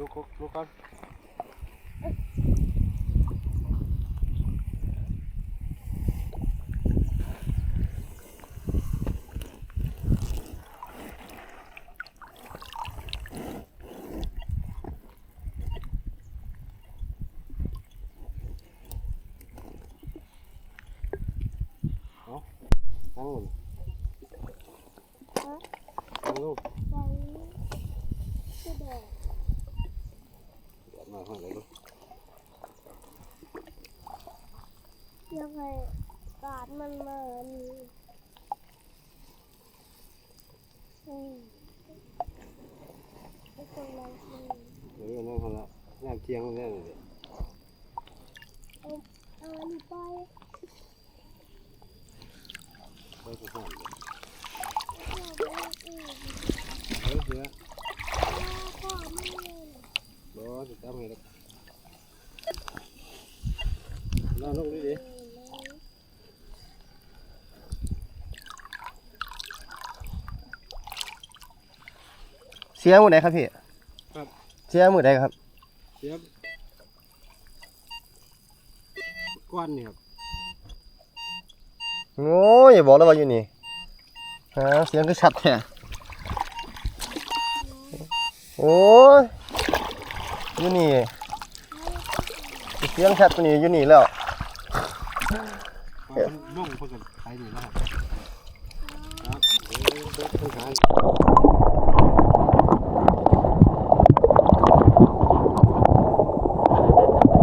look, look, look ยังไงกาดมันมานี่อืมไอ้ตรงนั้นเดี๋ยวนั่งห้องละย่างเที่ยงแน่เลยเอาเอาอันนี้ไปไปกับห้องเลยเอาไปอื่นเฮ้ยเสือพ่อไม่เล่นบอสจับให้ล้นอนลงดิดิ เสียมือไหนครับพี่ครับ เสียมือไหนครับ เสียบก้อนนี่ครับโอ้ยอย่าบอกแล้วว่าอยู่นี่ฮะเสียงก็ชัดแท้โอ้ยอยู่นี่เสียงชัดกว่านี้อยู่นี่แล้วก้อนนุ่งเพื่อกันไปนี่นะครับครับเดี๋ยวเดี๋ยวเดี๋ยวหา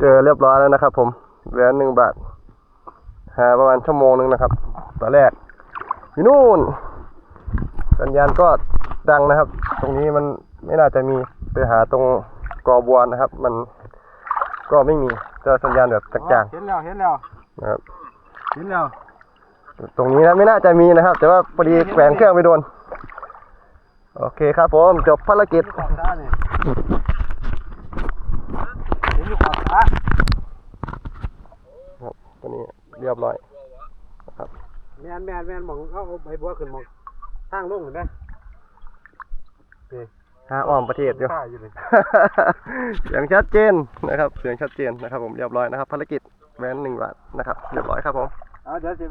เจอเรียบร้อยแล้วนะครับ ผมแหวนหนึ่งบาทหาประมาณชั่วโมงหนึงนะครับตอนแรกอยู่นู่น สัญญาณก็ดังนะครับ ตรงนี้มันไม่น่าจะมีไปหาตรงกอบัวนะครับ มันก็ไม่มีจะสัญญาณแบบจางเห็นแล้วเห็นแล้วๆนะครับเห็นแล้วตรงนี้นะไม่น่าจะมีนะครับ แต่ว่าพอดีแขวนเครื่องไปโดน โอเคครับผม จบภารกิจ ขอบตาเนี่ยเห็นอยู่ขอบตาตัวนี้เรียบร้อยแมนแมนแมนมองเขาเอาใบบัวขึ้นมองทางลงเห็นไหมหาอ้อมประเทศอยู่ข้าอยู่เลย เสียงชัดเจนนะครับ เสียงชัดเจนนะครับ ผมเรียบร้อยนะครับภารกิจแหวนหนึ่งบาทนะครับเรียบร้อยครับผม เอาเดี๋ยวสิ